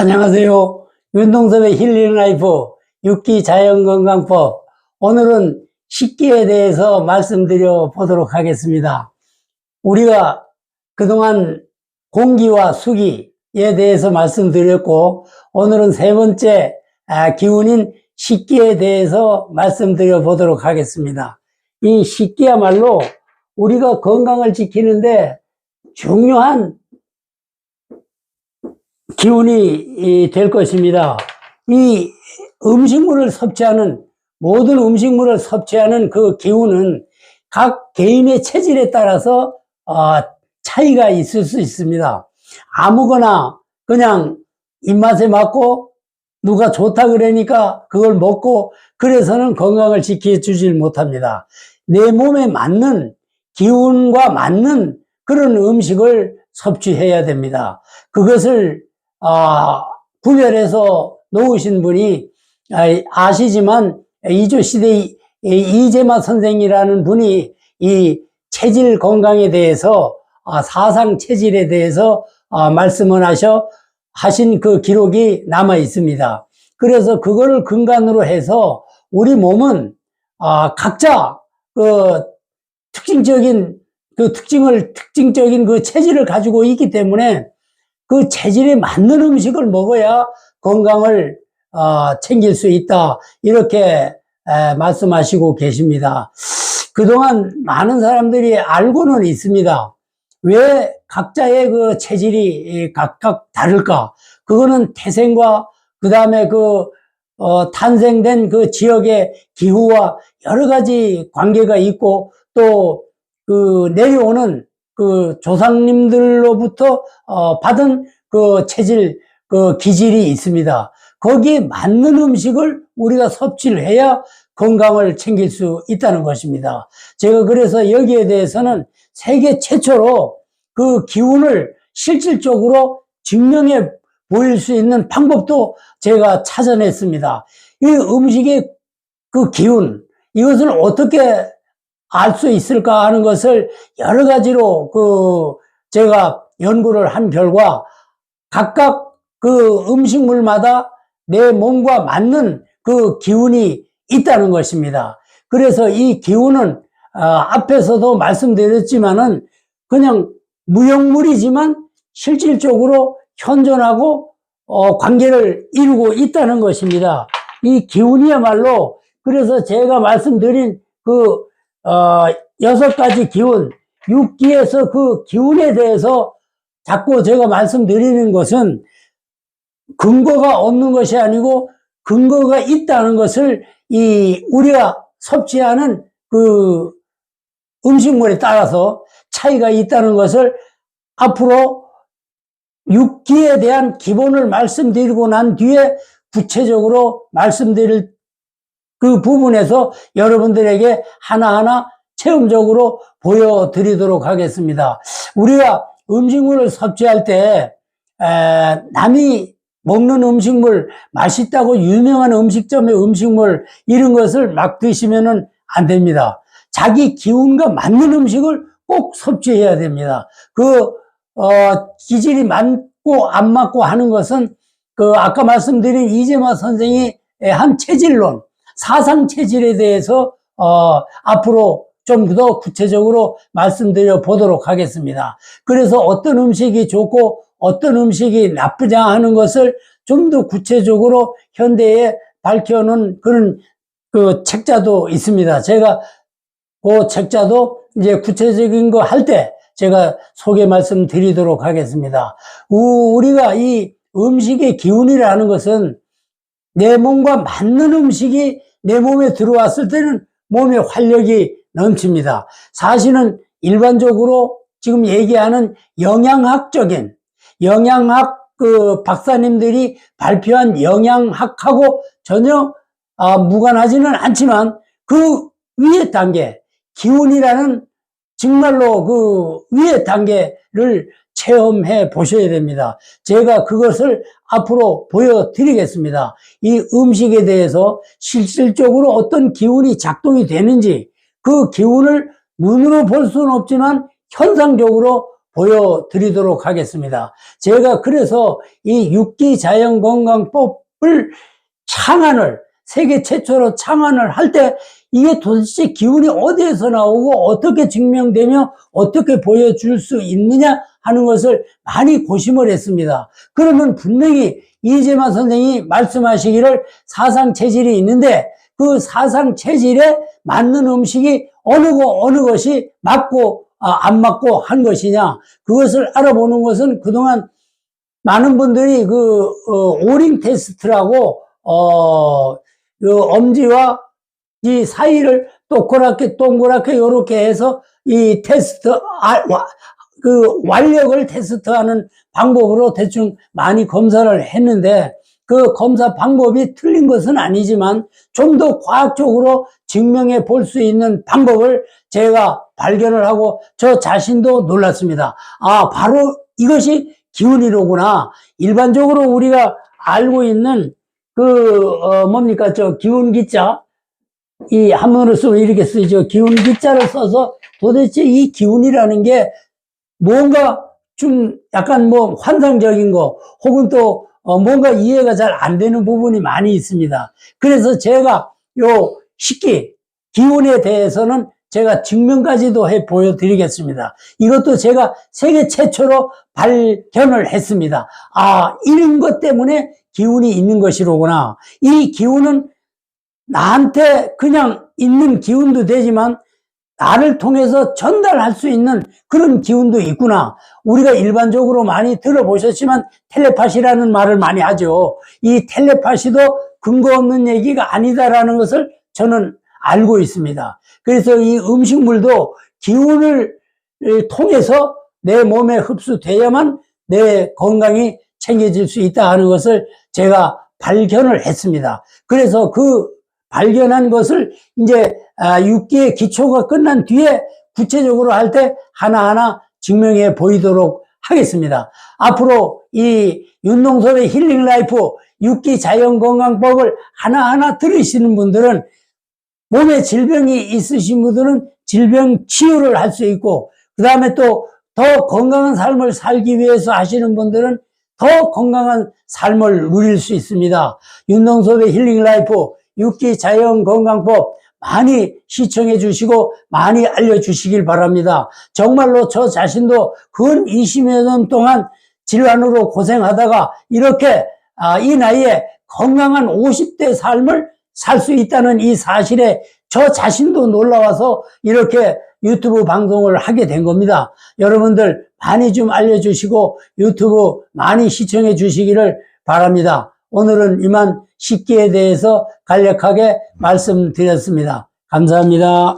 안녕하세요. 윤동섭의 힐링 라이프 6기 자연건강법. 오늘은 식기에 대해서 말씀드려 보도록 하겠습니다. 우리가 그동안 공기와 수기에 대해서 말씀드렸고, 오늘은 세 번째 아, 기운인 식기에 대해서 말씀드려 보도록 하겠습니다. 이 식기야말로 우리가 건강을 지키는데 중요한 기운이 이, 될 것입니다. 이 음식물을 섭취하는 모든 음식물을 섭취하는 그 기운은 각 개인의 체질에 따라서 어, 차이가 있을 수 있습니다. 아무거나 그냥 입맛에 맞고 누가 좋다 그러니까 그걸 먹고 그래서는 건강을 지켜주질 못합니다. 내 몸에 맞는 기운과 맞는 그런 음식을 섭취해야 됩니다. 그것을 아, 구별해서 놓으신 분이 아, 아시지만 이조 시대 이재마 선생이라는 분이 이 체질 건강에 대해서 아, 사상 체질에 대해서 아, 말씀을 하셔 하신 그 기록이 남아 있습니다. 그래서 그거를 근간으로 해서 우리 몸은 아, 각자 그 특징적인 그 특징을 특징적인 그 체질을 가지고 있기 때문에 그 체질에 맞는 음식을 먹어야 건강을 어, 챙길 수 있다 이렇게 에, 말씀하시고 계십니다. 그동안 많은 사람들이 알고는 있습니다. 왜 각자의 그 체질이 각각 다를까? 그거는 태생과 그 다음에 그 어, 탄생된 그 지역의 기후와 여러 가지 관계가 있고 또 그 내려오는 그 조상님들로부터 어, 받은 그 체질, 그 기질이 있습니다. 거기에 맞는 음식을 우리가 섭취를 해야 건강을 챙길 수 있다는 것입니다. 제가 그래서 여기에 대해서는 세계 최초로 그 기운을 실질적으로 증명해 보일 수 있는 방법도 제가 찾아냈습니다. 이 음식의 그 기운, 이것을 어떻게 알 수 있을까 하는 것을 여러 가지로 그 제가 연구를 한 결과 각각 그 음식물마다 내 몸과 맞는 그 기운이 있다는 것입니다. 그래서 이 기운은 어, 앞에서도 말씀드렸지만은 그냥 무형물이지만 실질적으로 현존하고 어, 관계를 이루고 있다는 것입니다. 이 기운이야말로 그래서 제가 말씀드린 그 어, 여섯 가지 기운, 육기에서 그 기운에 대해서 자꾸 제가 말씀드리는 것은 근거가 없는 것이 아니고 근거가 있다는 것을 이 우리가 섭취하는 그 음식물에 따라서 차이가 있다는 것을 앞으로 육기에 대한 기본을 말씀드리고 난 뒤에 구체적으로 말씀드릴 그 부분에서 여러분들에게 하나하나 체험적으로 보여드리도록 하겠습니다. 우리가 음식물을 섭취할 때 에, 남이 먹는 음식물 맛있다고 유명한 음식점의 음식물 이런 것을 막 드시면은 안 됩니다. 자기 기운과 맞는 음식을 꼭 섭취해야 됩니다. 그 어, 기질이 맞고 안 맞고 하는 것은 그 아까 말씀드린 이재마 선생이 한 체질론 사상 체질에 대해서 어, 앞으로 좀 더 구체적으로 말씀드려 보도록 하겠습니다. 그래서 어떤 음식이 좋고 어떤 음식이 나쁘냐 하는 것을 좀 더 구체적으로 현대에 밝혀놓은 그런 그 책자도 있습니다. 제가 그 책자도 이제 구체적인 거 할 때 제가 소개 말씀드리도록 하겠습니다. 우리가 이 음식의 기운이라는 것은 내 몸과 맞는 음식이 내 몸에 들어왔을 때는 몸에 활력이 넘칩니다. 사실은 일반적으로 지금 얘기하는 영양학적인 영양학 그 박사님들이 발표한 영양학하고 전혀 아, 무관하지는 않지만 그 위의 단계 기운이라는 정말로 그 위의 단계를 체험해 보셔야 됩니다. 제가 그것을 앞으로 보여드리겠습니다. 이 음식에 대해서 실질적으로 어떤 기운이 작동이 되는지 그 기운을 눈으로 볼 수는 없지만 현상적으로 보여드리도록 하겠습니다. 제가 그래서 이 육기 자연건강법을 창안을 세계 최초로 창안을 할 때 이게 도대체 기운이 어디에서 나오고 어떻게 증명되며 어떻게 보여줄 수 있느냐 하는 것을 많이 고심을 했습니다. 그러면 분명히 이재만 선생이 말씀하시기를 사상 체질이 있는데 그 사상 체질에 맞는 음식이 어느 거 어느 것이 맞고 아, 안 맞고 한 것이냐 그것을 알아보는 것은 그동안 많은 분들이 그 어, 오링 테스트라고 어, 그 엄지와 이 사이를 동그랗게 동그랗게 이렇게 해서 이 테스트 아, 와, 그 완력을 테스트하는 방법으로 대충 많이 검사를 했는데 그 검사 방법이 틀린 것은 아니지만 좀 더 과학적으로 증명해 볼 수 있는 방법을 제가 발견을 하고 저 자신도 놀랐습니다. 아, 바로 이것이 기운이로구나. 일반적으로 우리가 알고 있는 그, 어, 뭡니까, 저 기운 기자. 이 한문으로 쓰면 이렇게 쓰죠. 기운 기자를 써서 도대체 이 기운이라는 게 뭔가 좀 약간 뭐 환상적인 거 혹은 또 어, 뭔가 이해가 잘 안 되는 부분이 많이 있습니다. 그래서 제가 요 식기, 기운에 대해서는 제가 증명까지도 해 보여드리겠습니다. 이것도 제가 세계 최초로 발견을 했습니다. 아, 이런 것 때문에 기운이 있는 것이로구나. 이 기운은 나한테 그냥 있는 기운도 되지만 나를 통해서 전달할 수 있는 그런 기운도 있구나. 우리가 일반적으로 많이 들어보셨지만 텔레파시라는 말을 많이 하죠. 이 텔레파시도 근거 없는 얘기가 아니다라는 것을 저는 알고 있습니다. 그래서 이 음식물도 기운을 통해서 내 몸에 흡수돼야만 내 건강이 챙겨질 수 있다 하는 것을 제가 발견을 했습니다. 그래서 그 발견한 것을 이제 6기의 기초가 끝난 뒤에 구체적으로 할 때 하나하나 증명해 보이도록 하겠습니다. 앞으로 이 윤동섭의 힐링 라이프 6기 자연건강법을 하나하나 들으시는 분들은 몸에 질병이 있으신 분들은 질병 치유를 할 수 있고 그 다음에 또 더 건강한 삶을 살기 위해서 하시는 분들은 더 건강한 삶을 누릴 수 있습니다. 윤동섭의 힐링 라이프 6기 자연건강법 많이 시청해 주시고 많이 알려주시길 바랍니다. 정말로 저 자신도 근 20여 년 동안 질환으로 고생하다가 이렇게 아, 이 나이에 건강한 50대 삶을 살 수 있다는 이 사실에 저 자신도 놀라워서 이렇게 유튜브 방송을 하게 된 겁니다. 여러분들 많이 좀 알려주시고 유튜브 많이 시청해 주시기를 바랍니다. 오늘은 이만 식기에 대해서 간략하게 말씀드렸습니다. 감사합니다.